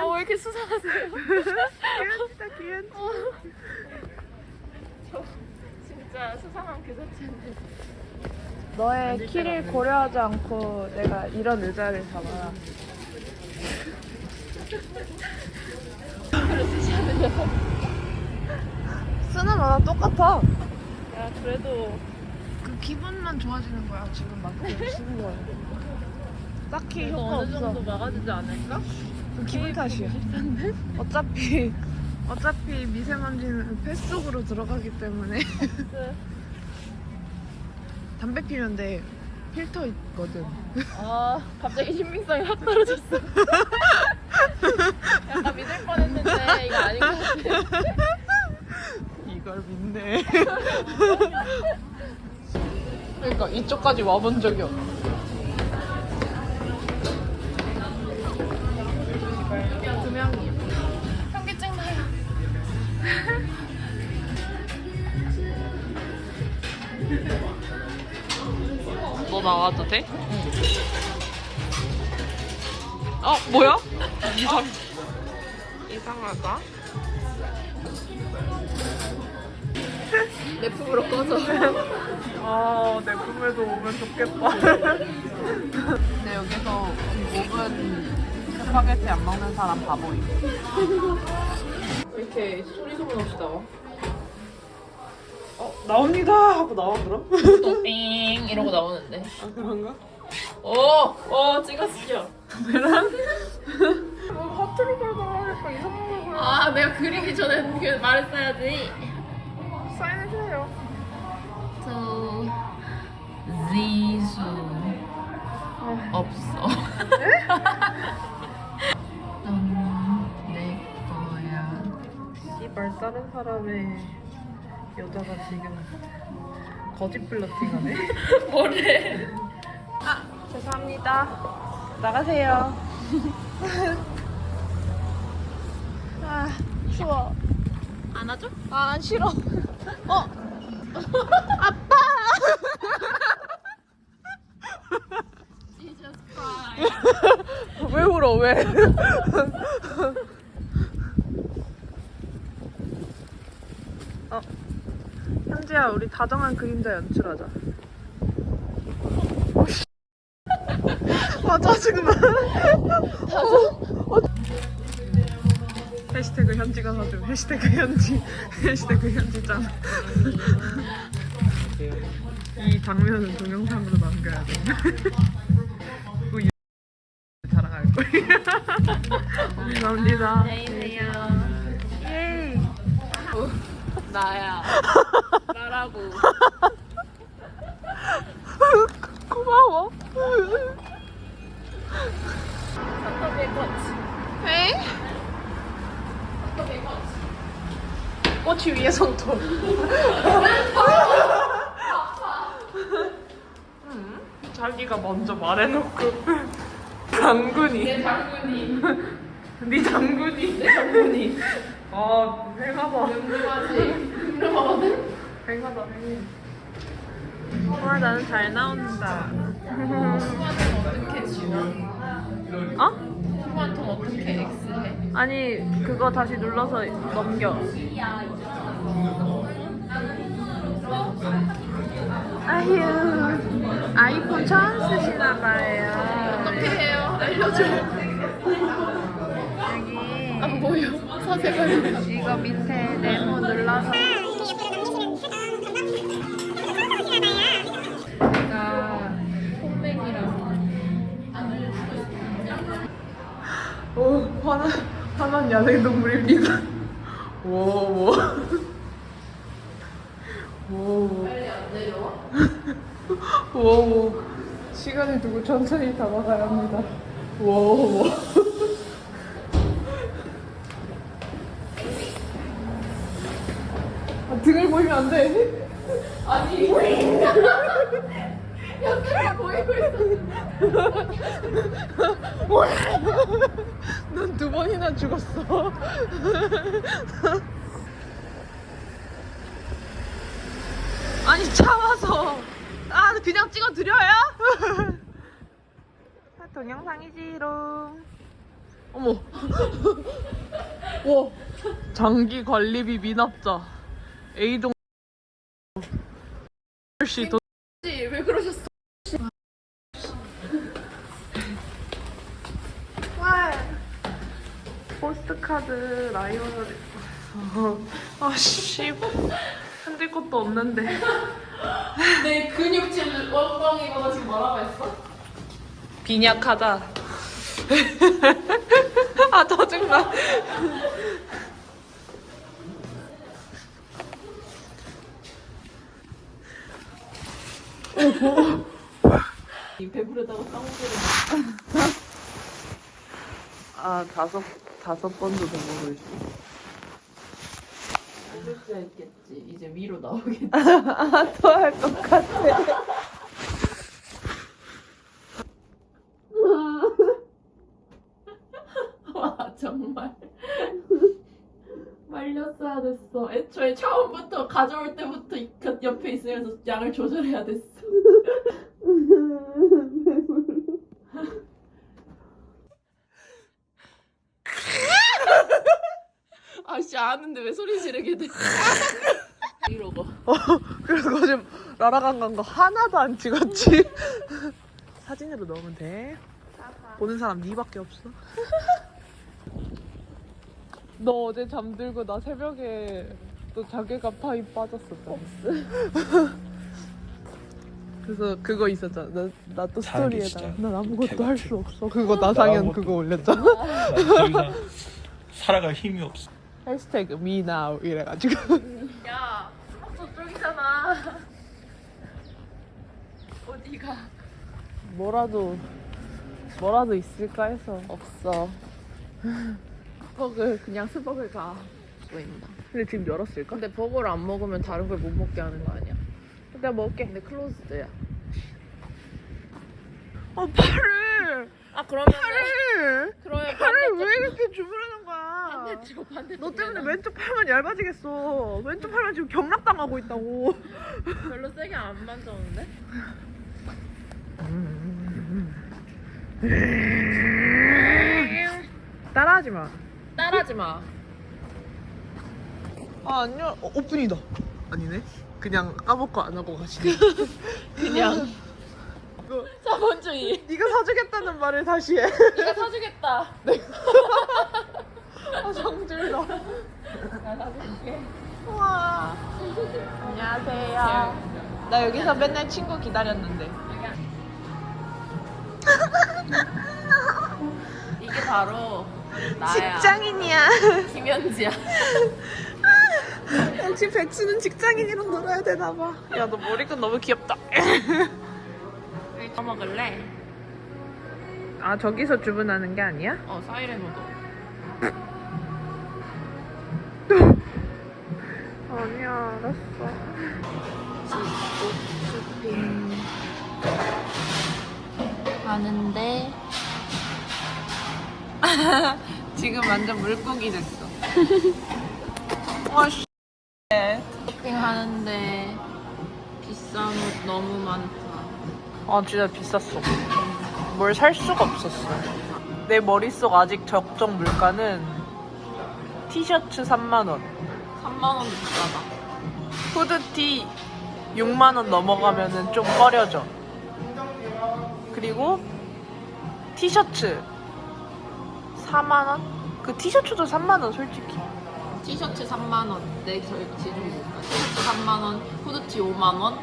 어, 왜 이렇게 수상하세요? 기현지다 기현지. 진짜 수상한 그 자체인데. 너의 키를 고려하지 않고 내가 이런 의자를 잡아. 쓰는 거랑 똑같아. 야, 그래도 그 기분만 좋아지는 거야 지금 막 그렇게 쓰는 거야. 딱히 그래도 효과 어느 없어. 정도 막아주지 않을까? 그 기분 탓이야. 어차피 어차피 미세먼지는 폐 속으로 들어가기 때문에 네. 담배 피면 돼. 필터 있거든. 아, 갑자기 신빙성이 확 떨어졌어. 약간 믿을 뻔했는데 이거 아닌 것 같아. 이걸 믿네. 그러니까 이쪽까지 와본 적이 없어. 두 명이. 현기증 나요. 너 나와도 돼? 어 뭐야? 이상 이상하다. 내 품으로 꺼져. 아내 꿈에도 오면 좋겠다. 근데 여기서 5분 스파게티 안 먹는 사람 바보임. 왜 이렇게 소리 소문 없이 나와? 어 나옵니다 하고 나와 그럼? 또 삥 이러고 나오는데. 아 그런가? 오, 오 찍었어. 하트로 걸어가니까 이상한 걸 아, 내가 그리기 전에 그 말했어야지. 사인해주세요. 저 지수 없어. 넌 내 거야. 씨발 다른 사람의 여자가 지금 거짓 플러팅하네. 뭐래? 아 죄송합니다. 나가세요. 아 추워. 안아줘? 아 싫어. 어 아빠. 왜 울어 왜? 어 현지야 우리 다정한 그림자 연출하자. 어, 씨. 아 짜증나. 어, 어. 해시태그 현지 가 사줘. 해시태그 현지. 해시태그 현지짱. 이 장면은 동영상으로 남겨야 돼. 자랑할 거예요. 감사합니다. 안녕히 계세요. 예이. 나야. 나라고. 고마워. 에? 꽃이 위에 손톱. 음, 자기가 먼저 말해놓고 장군이. 내 장군이. 네 장군이. 내 장군이. 아 횡하다. 늠름하지. 늠름하거든? 횡하다 횡해. 와 나는 잘 나온다. 어떻게 지워? 어? 후한통 어떻게 X해? 아니 그거 다시 눌러서 넘겨. 아휴 아이폰 처음 쓰시나 봐요. 어떻게 해요? 알려줘. 여기 안 보여. 사세가 이거 밑에 네모 눌러서 화난 야생동물입니다. 오 오 오. 빨리 안 내려와? 오 시간을 두고 천천히 다가가야 합니다. 오. 아, 등을 보이면 안 돼. 아니. 옆에가 보이고 있어. 넌 두 번이나 죽었어. 아니 참아서 아 그냥 찍어 드려요? 아, 동영상이지롱. 어머. 와 장기 관리비 미납자 A동 씨 돈. 왜 그러셨어? 와 포스트 카드 라이오너를. 아씨. 흔들 것도 없는데. 내 근육질 원광이거나 지금 뭐라고 했어? 빈약하다. 아 짜증나 이 배부르다고 싸우고 아 다섯 다섯 번도 더 먹을 수 이럴 수 있겠지. 이제 위로 나오겠지. 토할 것 같아 와 정말 말렸어야 됐어. 애초에 처음부터 가져올 때부터 이 옆에 있으면서 양을 조절해야 됐어. 아는데 왜 소리 지르게 돼? 이러고. 그래서 지금 라라강 간거 하나도 안 찍었지? 사진으로 넣으면 돼. 보는 사람 니밖에 없어. 너 어제 잠들고 나 새벽에 또 자괴감 파이 빠졌었잖아 그래서 그거 있었잖아. 나또 사는 게 스토리에다. 진짜 난 아무것도 할 수 없어. 그거 나상현 아무것도 그거 올렸잖아. 나 더 이상 살아갈 힘이 없어. 해시태그 미나우 이래가지고 야, 저쪽이잖아. 어디가? 뭐라도 뭐라도 있을까 해서 없어. 버글 그냥 스벅을 가. 보인다. 근데 지금 열었을까? 근데 버거를 안 먹으면 다른 걸 못 먹게 하는 거 아니야? 내가 먹을게 근데 클로즈드야. 어 팔을 아 그러면 팔을 그러면 팔을 왜 이렇게 주무르는 반대쪽 반대쪽. 너 때문에 왼쪽 팔만 얇아지겠어 왼쪽 팔만 지금 경락당하고 있다고 별로 세게 안 만졌는데? 따라하지 마 따라하지 마. 아, 안녕. 어, 오픈이다. 아니네. 그냥 까먹고 안 하고 가시네. 그냥 너, 자본주의. 네가 사주겠다는 말을 다시 해. 네가 사주겠다. 아, 성질나. 나 사줄게. 우와. 안녕하세요. 나 여기서 맨날 친구 기다렸는데. 이게 바로 나야. 직장인이야. 김현지야. 역시 백수는 직장인이랑 놀아야 되나 봐. 야, 너 머리끈 너무 귀엽다. 뭐 먹을래? 아, 저기서 주문하는 게 아니야? 어 사이렌 오도. 아니야, 알았어. 쇼핑 하는데 지금 완전 물고기 됐어. 와, 씨. 쇼핑하는데 비싼 옷 너무 많다. 아 진짜 비쌌어. 뭘 살 수가 없었어. 내 머릿속 아직 적정 물가는 티셔츠 3만 원, 3만 원도 비싸다. 후드티 6만 원 넘어가면은 좀 꺼려져. 그리고 티셔츠 4만 원? 그 티셔츠도 3만 원 솔직히. 티셔츠 3만 원. 내 저희 지금? 티셔츠 3만 원, 후드티 5만 원,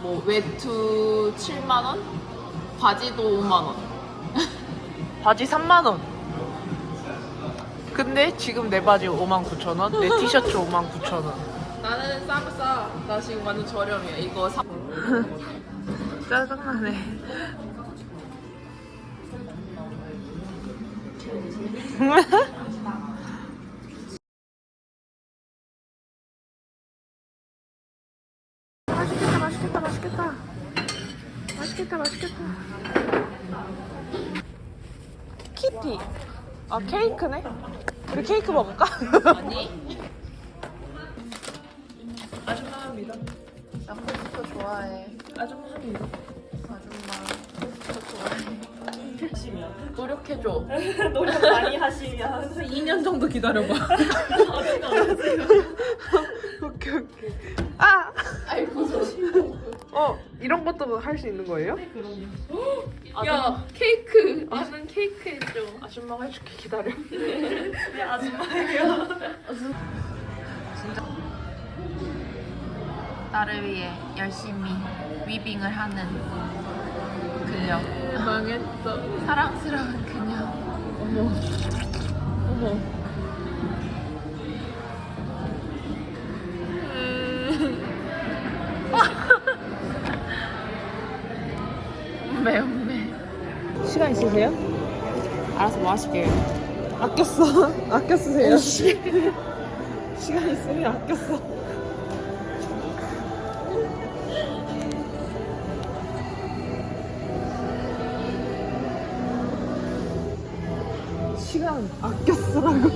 뭐 외투 7만 원, 바지도 5만 원. 바지 3만 원. 근데 지금 내 바지 5만 9천 원, 내 티셔츠 5만 9천 원. 나는 싸고 싸. 나 지금 완전 저렴이야. 이거 3. 짜증나네. 맛있겠다, 맛있겠다, 맛있겠다. 맛있겠다. 키티. 아 케이크네. 우리 케이크 먹을까? 아니. 아줌마 합니다. 나 콜스코 좋아해. 아줌마 합니다. 좋아해. 노력해줘. 노력 많이 하시면 2년 정도 기다려봐. 오케이 오케이. 아. 아이고. 어 이런 것도 할 수 있는 거예요? 야 케이크. 나는 케이크 해줘. 아줌마가 해줄게 기다려. 네 아줌마예요. 나를 위해 열심히 위빙을 하는 그녀. 망했어. 사랑스러운 그녀. 어머. 어머. 있으세요? 알아서 뭐 하실게요. 아꼈어. 아껴 쓰세요. 시간 있으면 아껴 써. 시간 아껴 쓰라고.